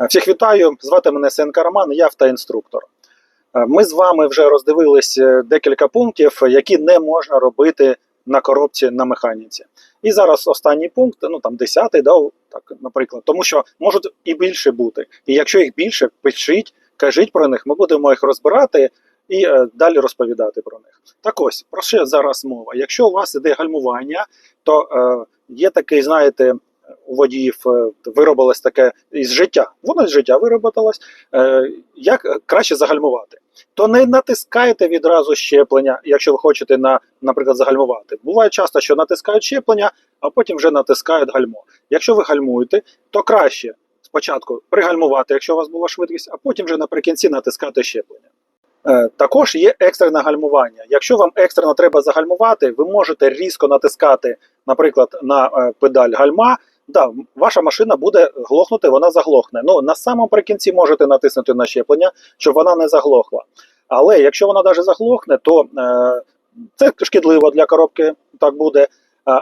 Е, Всіх вітаю, звати мене Сенка Роман, я автоінструктор. Е, Ми з вами вже роздивились е, декілька пунктів, які не можна робити на коробці на механіці. І зараз останній пункт, ну там десятий, да, так, наприклад, тому що можуть і більше бути. І якщо їх більше, пишіть, кажіть про них, ми будемо їх розбирати і далі розповідати про них. Так ось, про що зараз мова? Якщо у вас іде гальмування, то е, є такий, знаєте, у водіїв е, виробилось таке із життя. Воно з життя вироботалось. Е, як краще загальмувати? То не натискайте відразу щеплення, якщо ви хочете, на, наприклад, загальмувати. Буває часто, що натискають щеплення, а потім вже натискають гальмо. Якщо ви гальмуєте, то краще спочатку пригальмувати, якщо у вас була швидкість, а потім вже наприкінці натискати щеплення. Е, Також є екстрене гальмування. Якщо вам екстрено треба загальмувати, ви можете різко натискати, наприклад, на педаль гальма. Да, ваша машина буде глохнути, вона заглохне. Ну на самому прикінці можете натиснути на щеплення, щоб вона не заглохла. Але якщо вона навіть заглохне, то е, це шкідливо для коробки, так буде.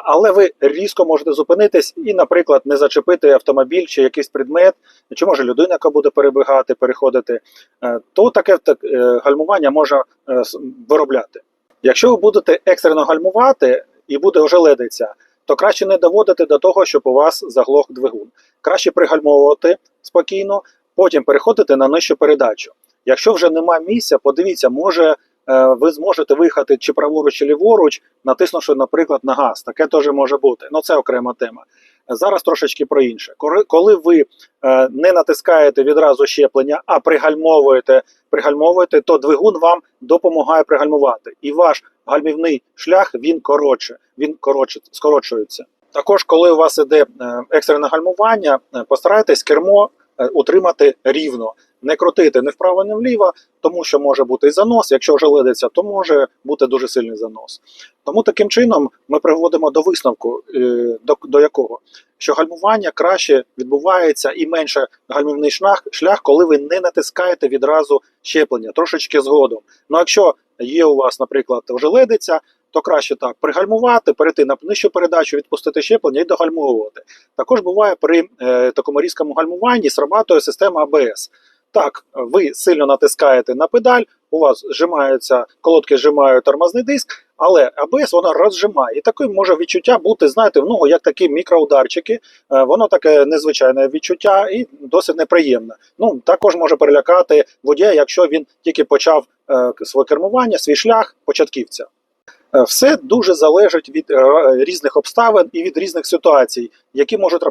Але ви різко можете зупинитись і, наприклад, не зачепити автомобіль чи якийсь предмет, чи може людина, яка буде перебігати, переходити, е, то таке так, е, гальмування можна е, виробляти. Якщо ви будете екстрено гальмувати і буде ожеледиця, то краще не доводити до того, щоб у вас заглох двигун. Краще пригальмовувати спокійно, потім переходити на нижчу передачу. Якщо вже немає місця, подивіться, може е, ви зможете виїхати чи праворуч, чи ліворуч, натиснувши, наприклад, на газ. Таке теж може бути. Ну це окрема тема. Зараз трошечки про інше. Коли- ви е, не натискаєте відразу щеплення, а пригальмовуєте, пригальмовуєте, то двигун вам допомагає пригальмувати. І ваш гальмівний шлях він коротше, він коротше, скорочується. Також, коли у вас іде е, екстрене гальмування, е, постарайтесь кермо утримати рівно, не крутити ні вправо, ні вліво, тому що може бути і занос. Якщо вже то може бути дуже сильний занос. Тому таким чином ми приводимо до висновку, е, до, до якого що гальмування краще відбувається і менше гальмівний шлях, шлях, коли ви не натискаєте відразу щеплення, трошечки згодом. Ну якщо є у вас, наприклад, вже ледиться, то краще так пригальмувати, перейти на нижчу передачу, відпустити щеплення і догальмовувати. Також буває при е, такому різкому гальмуванні срабатує система АБС. Так, ви сильно натискаєте на педаль, у вас зжимаються, колодки зжимають тормозний диск, але АБС вона розжимає. І таке може відчуття бути, знаєте, ну, як такі мікроударчики. Е, Воно таке незвичайне відчуття і досить неприємне. Ну, також може перелякати водія, якщо він тільки почав е, своє кермування, свій шлях початківця. Е, Все дуже залежить від е, різних обставин і від різних ситуацій, які можуть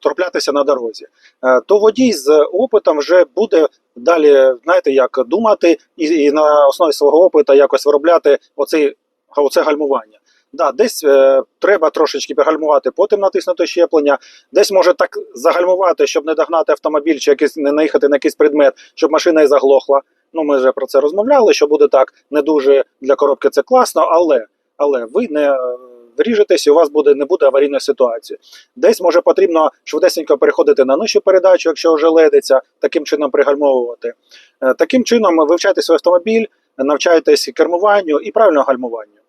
траплятися, на дорозі. Е, То водій з опитом вже буде далі, знаєте, як думати і, і на основі свого опиту якось виробляти оцей, оце гальмування. Да, десь е, треба трошечки пригальмувати, потім натиснути щеплення, десь може так загальмувати, щоб не догнати автомобіль чи якийсь не наїхати на якийсь предмет, щоб машина і заглохла. Ну, ми вже про це розмовляли, що буде так не дуже для коробки це класно, але, але ви не е, вріжетесь і у вас буде, не буде аварійної ситуації. Десь може потрібно швидесенько переходити на нижчу передачу, якщо вже ледиться, таким чином пригальмовувати. Е, Таким чином вивчайте свій автомобіль, навчайтесь кермуванню і правильному гальмуванню.